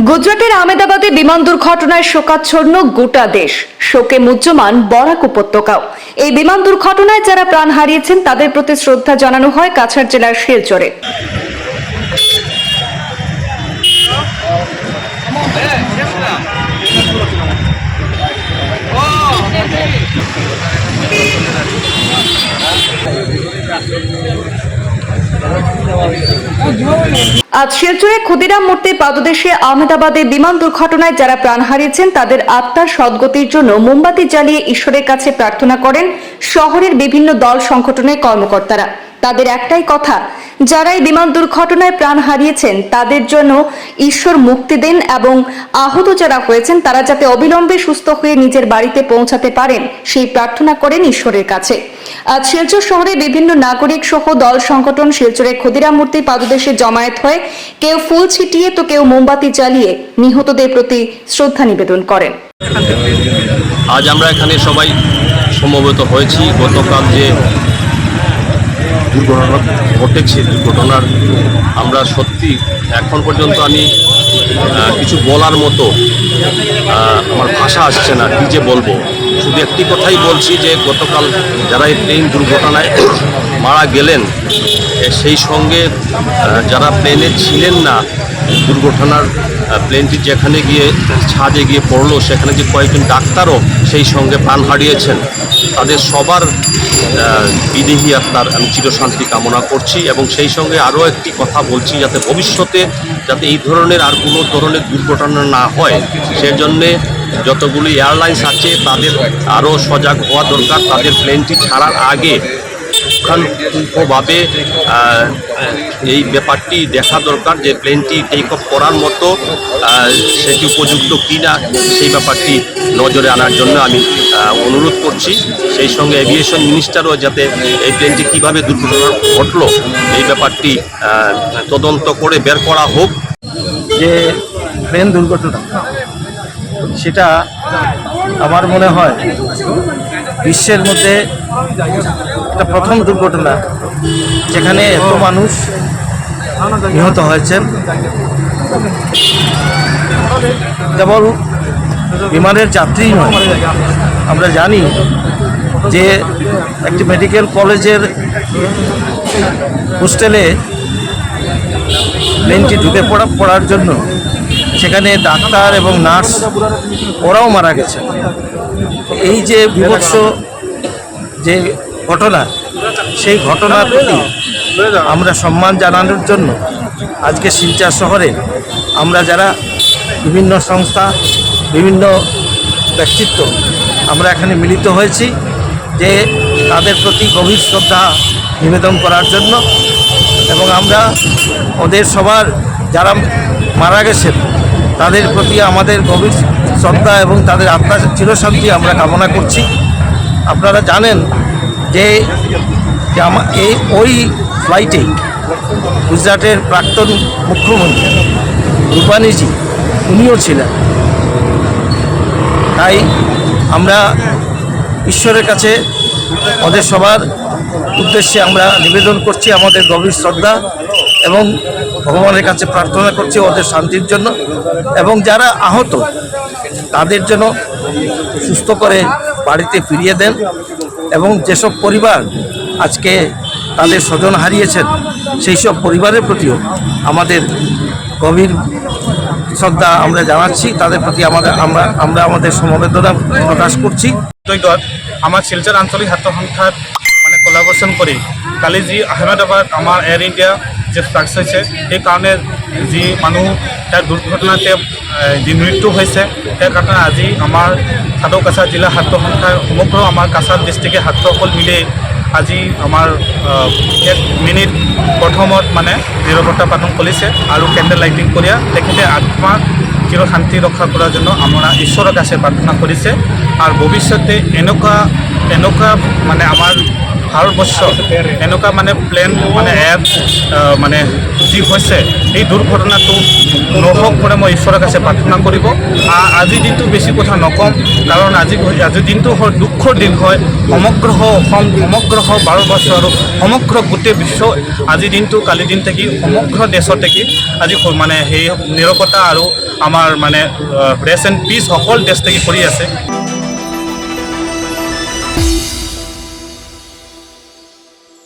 গুজরাটের আহমেদাবাদে বিমান দুর্ঘটনায় শোকাচ্ছন্ন গোটা দেশ। শোকে মুহ্যমান বরাক উপত্যকাও। এই বিমান দুর্ঘটনায় যারা প্রাণ হারিয়েছেন, তাদের প্রতি শ্রদ্ধা জানানো হয় কাছাড় জেলার শিলচরে। আজ শিলচরে ক্ষুদিরাম মূর্তি পাদদেশে আহমেদাবাদে বিমান দুর্ঘটনায় যারা প্রাণ হারিয়েছেন, তাদের আত্মার সদ্গতির জন্য মোমবাতি জ্বালিয়ে ঈশ্বরের কাছে প্রার্থনা করেন শহরের বিভিন্ন দল সংগঠনের কর্মকর্তারা। তাদের একটাই কথা যারা এই বিমান দুর্ঘটনায় প্রাণ হারিয়েছেন, তাদের জন্য ঈশ্বর মুক্তি দেন এবং আহত যারা হয়েছেন, তারা যাতে অবিলম্বে সুস্থ হয়ে নিজের বাড়িতে পৌঁছাতে পারেন, সেই প্রার্থনা করেন ঈশ্বরের কাছে। আজ শিলচর শহরে বিভিন্ন নাগরিক সহ দল সংগঠন শিলচরে ক্ষুদিরাম মূর্তির পাদদেশে জমায়েত হয়ে কেউ ফুল ছিটিয়ে, তো কেউ মোমবাতি জ্বালিয়ে নিহতদের প্রতি শ্রদ্ধা নিবেদন করেন। আজ আমরা এখানে সবাই সমবেত হয়েছি। গতকাল যে দুর্ঘটনা ঘটেছে দুর্ঘটনার আমরা সত্যি এখন পর্যন্ত আমি কিছু বলার মতো আমার ভাষা আসছে না, কি যে বলব? শুধু একটি কথাই বলছি যে গতকাল যারা এই প্লেন দুর্ঘটনায় মারা গেলেন সেই সঙ্গে যারা প্লেনে ছিলেন না, দুর্ঘটনার প্লেনটি যেখানে গিয়ে, ছাদে গিয়ে পড়ল, সেখানে যে কয়েকজন ডাক্তারও সেই সঙ্গে প্রাণ হারিয়েছেন। তাদের সবার বিদেহী আপনার আমি চিরশান্তি কামনা করছি এবং সেই সঙ্গে আরও একটি কথা বলছি যাতে ভবিষ্যতে যাতে এই ধরনের আর কোনো ধরনের দুর্ঘটনা না হয়। সেজন্যে যতগুলি এয়ারলাইন্স আছে, তাদের আরও সজাগ হওয়া দরকার। তাদের প্লেনটি ছাড়ার আগে পুঙ্খানুপুঙ্খভাবে এই ব্যাপারটি দেখা দরকার যে প্লেনটি টেক অফ করার মতো সেটি উপযুক্ত কি না সেই ব্যাপারটি নজরে আনার জন্য আমি অনুরোধ করছি। সেই সঙ্গে এভিয়েশন মিনিস্টারও যাতে এই প্লেনটি কীভাবে দুর্ঘটনা ঘটলো, এই ব্যাপারটি তদন্ত করে বের করা হোক। যে প্লেন দুর্ঘটনা, সেটা আমার মনে হয় বিশ্বের মধ্যে একটা প্রথম দুর্ঘটনা যেখানে এত মানুষ নিহত হয়েছেন কেবল বিমানের যাত্রী নয়, আমরা জানি যে একটি মেডিকেল কলেজের হোস্টেলে প্লেনটি ঢুকে পড়া পড়ার জন্য সেখানে ডাক্তার এবং নার্স ওরাও মারা গেছে এই যে বিভৎস যে ঘটনা, সেই ঘটনার প্রতি আমরা সম্মান জানানোর জন্য আজকে শিলচর শহরে আমরা যারা বিভিন্ন সংস্থা, বিভিন্ন ব্যক্তিত্ব, আমরা এখানে মিলিত হয়েছি যে তাদের প্রতি গভীর শ্রদ্ধা নিবেদন করার জন্য এবং আমরা ওদের সবার যারা মারা গেছেন, তাদের প্রতি আমাদের গভীর শ্রদ্ধা এবং তাদের আত্মার চিরশান্তি আমরা কামনা করছি। আপনারা জানেন যে এই ওই ফ্লাইটে গুজরাটের প্রাক্তন মুখ্যমন্ত্রী রূপানীজি উনিও ছিলেন। তাই আমরা ঈশ্বরের কাছে ওদের সবার উদ্দেশ্যে আমরা নিবেদন করছি, আমাদের গভীর শ্রদ্ধা এবং ভগবানের কাছে প্রার্থনা করছি ওদের শান্তির জন্য এবং যারা আহত, তাদের জন্য সুস্থ করে বাড়িতে ফিরিয়ে দেন। এবং যেসব পরিবার আজকে তাদের স্বজন হারিয়েছেন, সেই সব পরিবারের প্রতিও আমাদের গভীর শ্রদ্ধা আমরা জানাচ্ছি। তাদের প্রতি আমাদের আমরা আমরা আমাদের সমবেদনা প্রকাশ করছি। আমার শিলচর আঞ্চলিক হাত সন্থাত কলাবৰেশ্যন কৰি কালি যি আহমেদাবাদ আমাৰ এয়াৰ ইণ্ডিয়া যে ফ্লাক্স হৈছে সেইকাৰণে যি মানুহ তাৰ দুৰ্ঘটনাতে এ, যি মৃত্যু হৈছে সেইকাৰণে আজি আমাৰ সাধু কাছাৰ জিলা ছাত্ৰ সন্থাৰ সমগ্ৰ আমাৰ কাছাৰ ডিষ্ট্ৰিক্টে ছাত্ৰসকল মিলি আজি আমাৰ এক মিনিট প্ৰথমত মানে নিৰৱতা পালন কৰিছে আৰু কেণ্ডেল লাইটিং কৰিয়া। তেখেতে আত্মাৰ চির শান্তি রক্ষা করার জন্য আমরা ঈশ্বরের কাছে প্রার্থনা করেছে আর ভবিষ্যতে এনেকুৱা এনেকুৱা মানে আমাৰ ভাৰতবৰ্ষ এনেকুৱা মানে প্লেন মানে আহ, মানে যি হৈছে এই দুৰ্ঘটনাটো নহওক বুলি মই ঈশ্বৰৰ কাছে প্ৰাৰ্থনা কৰিব। আজিৰ দিনটো বেছি কথা নকওঁ কাৰণ আজি আজিৰ দিনটো হয় দুখৰ দিন হয়। সমগ্ৰ অসম সমগ্ৰ ভাৰতবৰ্ষ আৰু সমগ্ৰ গোটেই বিশ্ব আজিৰ দিনটো কালি দিন থাকি সমগ্ৰ দেশত থাকি আজি মানে সেই নিৰৱতা আৰু আমাৰ মানে ৰেষ্ট এণ্ড পিচ সকল দেশ থাকি কৰি আছে।